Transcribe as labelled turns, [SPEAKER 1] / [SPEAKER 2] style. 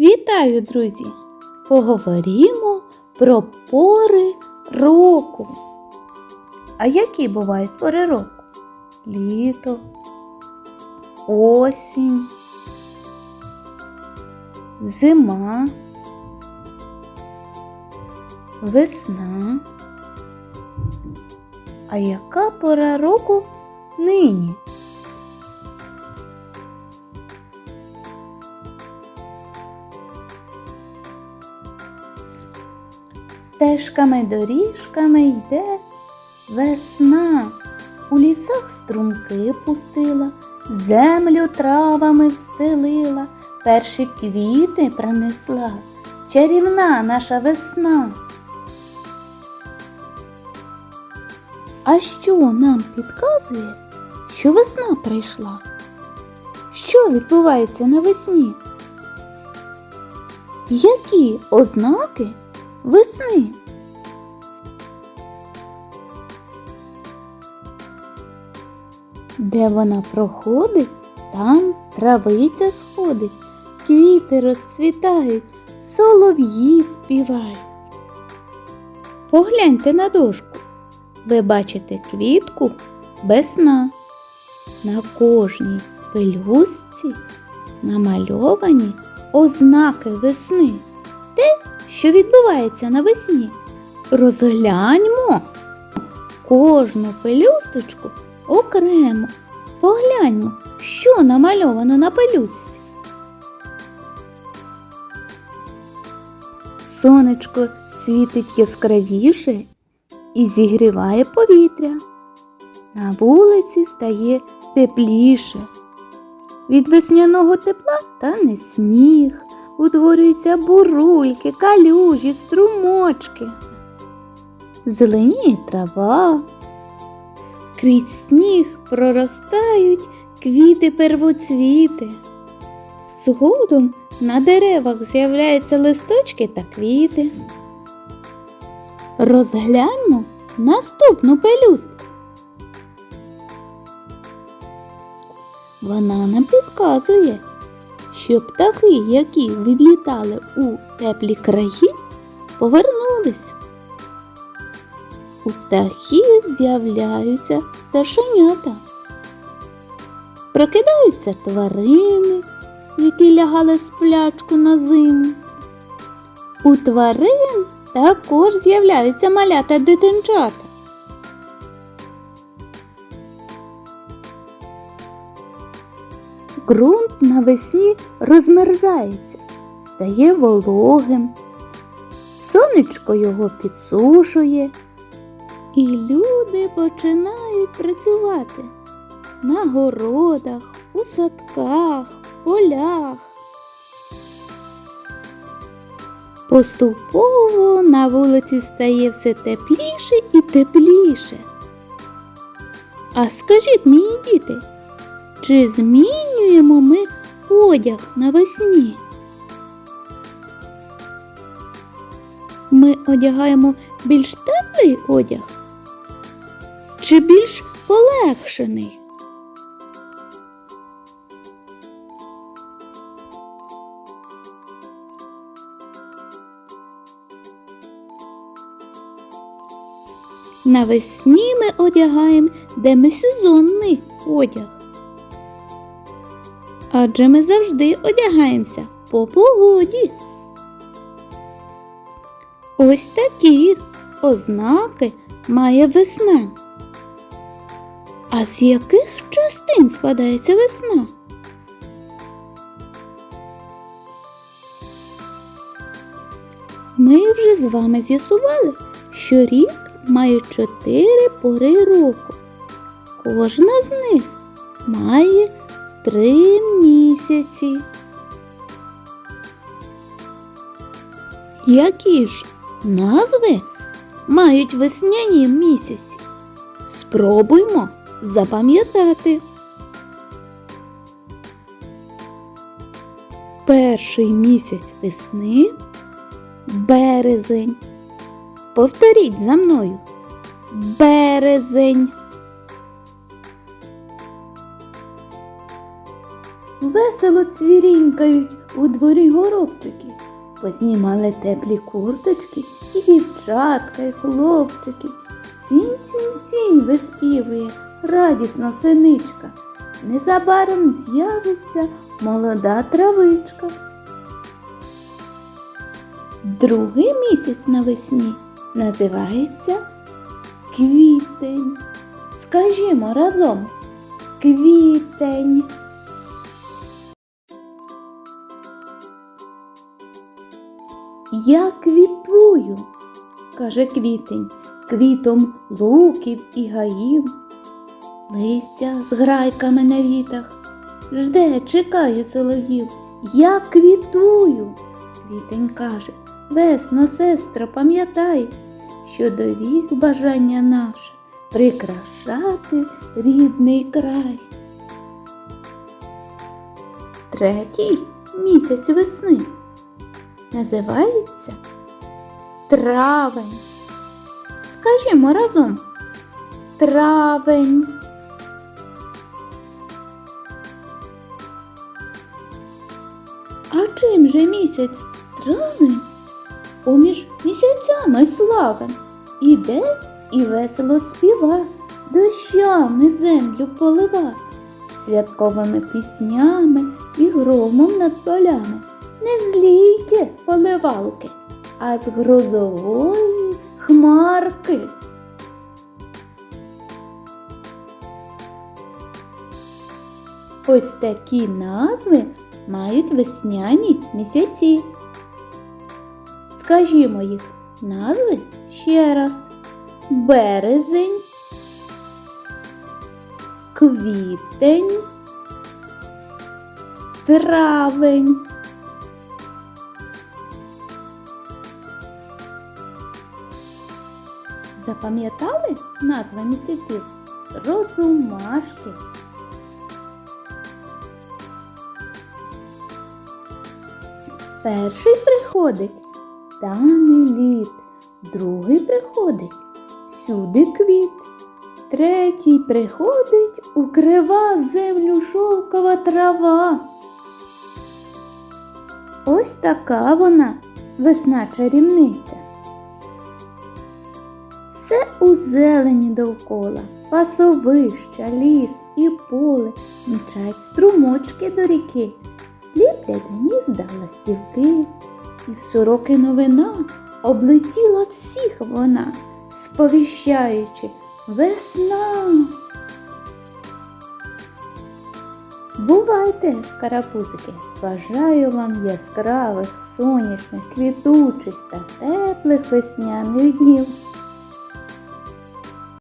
[SPEAKER 1] Вітаю, друзі! Поговоримо про пори року. А які бувають пори року? Літо, осінь, зима, весна. А яка пора року нині? Стежками доріжками йде весна. У лісах струмки пустила, землю травами встелила, перші квіти принесла. Чарівна наша весна. А що нам підказує, що весна прийшла? Що відбувається навесні? Які ознаки весни? Де вона проходить, там травиця сходить, квіти розцвітають, солов'ї співають. Погляньте на дошку. Ви бачите квітку весна. На кожній пелюстці намальовані ознаки весни. Те, що відбувається навесні. Розгляньмо кожну пелюсточку окремо. Погляньмо, що намальовано на пелюстці. Сонечко світить яскравіше і зігріває повітря. На вулиці стає тепліше. Від весняного тепла тане сніг, утворюються бурульки, калюжі, струмочки. Зеленіє трава. Крізь сніг проростають квіти первоцвіти. Згодом на деревах з'являються листочки та квіти. Розгляньмо наступну пелюстку. Вона нам підказує, що птахи, які відлітали у теплі краї, повернулись. У птахів з'являються пташенята. Прокидаються тварини, які лягали сплячку на зиму. У тварин також з'являються малята дитинчата. Ґрунт навесні розмерзається, стає вологим. Сонечко його підсушує, і люди починають працювати на городах, у садках, полях. Поступово на вулиці стає все тепліше і тепліше. А скажіть мені, діти, чи змінюємо ми одяг навесні? Ми одягаємо більш теплий одяг чи більш полегшений? Навесні ми одягаємо демисезонний одяг. Адже ми завжди одягаємося по погоді. Ось такі ознаки має весна. А з яких частин складається весна? Ми вже з вами з'ясували, що рік має чотири пори року. Кожна з них має три місяці. Які ж назви мають весняні місяці? Спробуймо запам'ятати. Перший місяць весни березень. Повторіть за мною. Березень. Весело цвірінькають у дворі горобчики, познімали теплі курточки і дівчатка, і хлопчики. Цінь, цінь, цінь виспівує радісно синичка. Незабаром з'явиться молода травичка. Другий місяць навесні називається квітень. Скажімо разом квітень. Я квітую, каже квітень, квітом луків і гаїв. Листя з грайками на вітах, жде, чекає соловів. Я квітую, квітень каже, весно, сестро, пам'ятай, що до вік бажання наше прикрашати рідний край. Третій місяць весни називається травень. Скажімо разом травень. А чим же місяць травень поміж місяцями славен? Іде і весело співа, дощами землю полива, святковими піснями і громом над полями. Не з лійки поливалки, а з грозової хмарки. Ось такі назви мають весняні місяці. Скажімо їх назви ще раз. Березень, квітень, травень. Запам'ятали назви місяців? Розумашки. Перший приходить тане літ, другий приходить всюди квіт, третій приходить укрива землю шовкова трава. Ось така вона, весна чарівниця. У зелені довкола, пасовища, ліс і поле, мчать струмочки до ріки, ліплять гнізда ластівки, і в сороки новина облетіла всіх вона, сповіщаючи весна. Бувайте, карапузики, бажаю вам яскравих, сонячних, квітучих та теплих весняних днів.